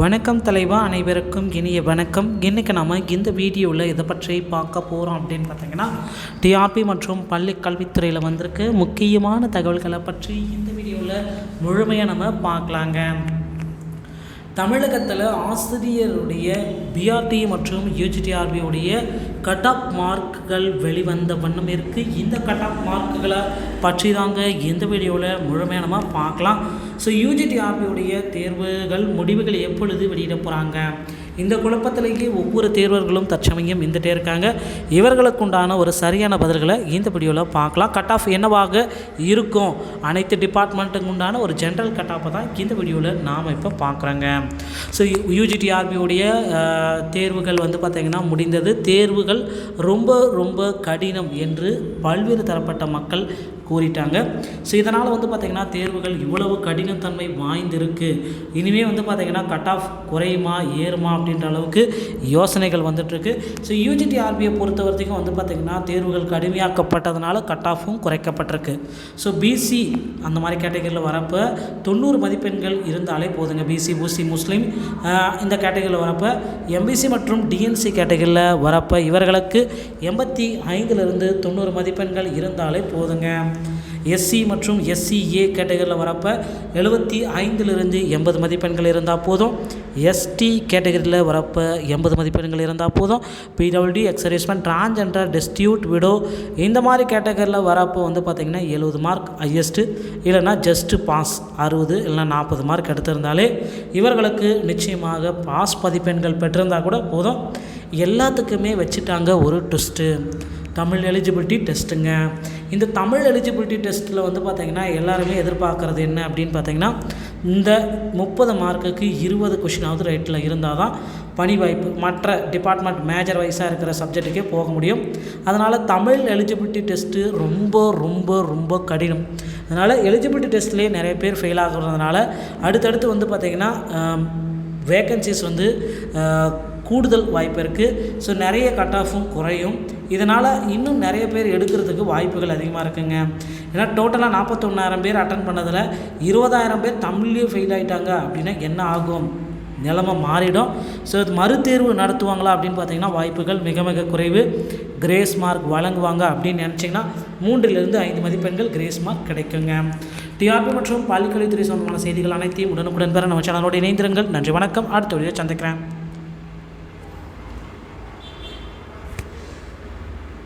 வணக்கம் தலைவா அனைவருக்கும் இனிய வணக்கம். இன்றைக்கி நம்ம இந்த வீடியோவில் இதை பற்றி பார்க்க போகிறோம் அப்படின்னு பார்த்தீங்கன்னா டிஆர்பி மற்றும் பள்ளி கல்வித்துறையில் வந்திருக்கு முக்கியமான தகவல்களை பற்றி இந்த வீடியோவில் முழுமையாக நம்ம பார்க்கலாங்க. தமிழகத்தில் ஆசிரியருடைய பிஆர்டி மற்றும் யூஜிடிஆர்பியுடைய கட் ஆஃப் மார்க்குகள் வெளிவந்த வண்ணம் இருக்குது இந்த கட் ஆஃப் மார்க்குகளை பற்றி தாங்க இந்த வீடியோவில் முழுமையானமாக பார்க்கலாம். ஸோ யூஜிடிஆர்பியுடைய தேர்வுகள் முடிவுகள் எப்பொழுது வெளியிட போகிறாங்க இந்த குழப்பத்திலேயே ஒவ்வொரு தேர்வர்களும் தற்சமயம் இருந்துகிட்டே இருக்காங்க. இவர்களுக்குண்டான ஒரு சரியான பதில்களை இந்த வீடியோவில் பார்க்கலாம். கட் ஆஃப் என்னவாக இருக்கும்? அனைத்து டிபார்ட்மெண்ட்டுக்கு உண்டான ஒரு ஜென்ரல் கட் ஆஃபை தான் இந்த வீடியோவில் நாம் இப்போ பார்க்குறோங்க. ஸோ யூஜிடிஆர்பியுடைய தேர்வுகள் வந்து பார்த்திங்கன்னா முடிந்தது. தேர்வுகள் ரொம்ப ரொம்ப கடினம் என்று பல்வேறு தரப்பட்ட மக்கள் கூறிட்டாங்க. ஸோ இதனால் வந்து பார்த்திங்கன்னா தேர்வுகள் இவ்வளவு கடினத்தன்மை வாய்ந்திருக்கு. இனிமேல் வந்து பார்த்திங்கன்னா கட் ஆஃப் குறையுமா ஏறுமா அப்படின்ற அளவுக்கு யோசனைகள் வந்துட்டுருக்கு. ஸோ யூஜிடி ஆர்பியை பொறுத்த வரைக்கும் வந்து பார்த்திங்கன்னா தேர்வுகள் கடுமையாக்கப்பட்டதுனால கட் ஆஃபும் குறைக்கப்பட்டிருக்கு. ஸோ பிசி அந்த மாதிரி கேட்டகரியில் வரப்போ தொண்ணூறு மதிப்பெண்கள் இருந்தாலே போதுங்க. பிசி ஊசி முஸ்லீம் இந்த கேட்டகரியில் வரப்போ எம்பிசி மற்றும் டிஎன்சி கேட்டகரியில் வரப்போ இவர்களுக்கு எண்பத்தி ஐந்துலேருந்து தொண்ணூறு மதிப்பெண்கள் இருந்தாலே போதுங்க. எஸ்சி மற்றும் எஸ்சிஏ கேட்டகரியில் வரப்போ எழுபத்தி ஐந்திலிருந்து எண்பது மதிப்பெண்கள் இருந்தால் போதும். எஸ்டி கேட்டகரியில் வரப்போ எண்பது மதிப்பெண்கள் இருந்தால் போதும். PWD ex servicemen transgender destitute widow இந்த மாதிரி கேட்டகரியில் வரப்போ வந்து பார்த்திங்கன்னா எழுபது மார்க் ஹையஸ்ட்டு இல்லைன்னா ஜஸ்ட்டு பாஸ் அறுபது இல்லைன்னா நாற்பது மார்க் எடுத்திருந்தாலே இவர்களுக்கு நிச்சயமாக பாஸ் மதிப்பெண்கள் பெற்றிருந்தால் கூட போதும். எல்லாத்துக்குமே வச்சுட்டாங்க ஒரு ட்விஸ்ட்டு தமிழ் எலிஜிபிலிட்டி டெஸ்ட்டுங்க இந்த தமிழ் எலிஜிபிலிட்டி டெஸ்ட்டில் வந்து பார்த்திங்கன்னா எல்லாருமே எதிர்பார்க்குறது என்ன அப்படின்னு பார்த்தீங்கன்னா இந்த முப்பது மார்க்குக்கு இருபது கொஷினாவது ரைட்டில் இருந்தால் தான் பணி வாய்ப்பு மற்ற டிபார்ட்மெண்ட் மேஜர் வைஸாக இருக்கிற சப்ஜெக்ட்டுக்கே போக முடியும். அதனால் தமிழ் எலிஜிபிலிட்டி டெஸ்ட்டு ரொம்ப ரொம்ப ரொம்ப கடினம். அதனால் எலிஜிபிலிட்டி டெஸ்ட்லேயே நிறைய பேர் ஃபெயில் ஆகுறதுனால அடுத்தடுத்து வந்து பார்த்திங்கன்னா வேக்கன்சிஸ் வந்து கூடுதல் வாய்ப்பு இருக்குது ஸோ நிறைய கட் ஆஃபும் குறையும். இதனால் இன்னும் நிறைய பேர் எடுக்கிறதுக்கு வாய்ப்புகள் அதிகமாக இருக்குங்க. ஏன்னா டோட்டலாக நாற்பத்தொன்னாயிரம் பேர் அட்டன் பண்ணதில் இருபதாயிரம் பேர் தமிழ்லேயே ஃபெயில் ஆகிட்டாங்க அப்படின்னா என்ன ஆகும்? நிலைமை மாறிடும். ஸோ இது மறுதேர்வு நடத்துவாங்களா அப்படின்னு பார்த்தீங்கன்னா வாய்ப்புகள் மிக மிக குறைவு. கிரேஸ் மார்க் வழங்குவாங்க அப்படின்னு நினச்சிங்கன்னா மூன்றிலிருந்து ஐந்து மதிப்பெண்கள் கிரேஸ் மார்க் கிடைக்குங்க. டிஆர்பி மற்றும் பள்ளிக்கல்வித்துறை சம்பந்தமான செய்திகள் அனைத்தையும் உடனுக்குடன் பெற நம்ம சேனலோடு இணைந்திருங்கள். நன்றி வணக்கம். அடுத்த வீடியோ சந்திக்கிறேன்.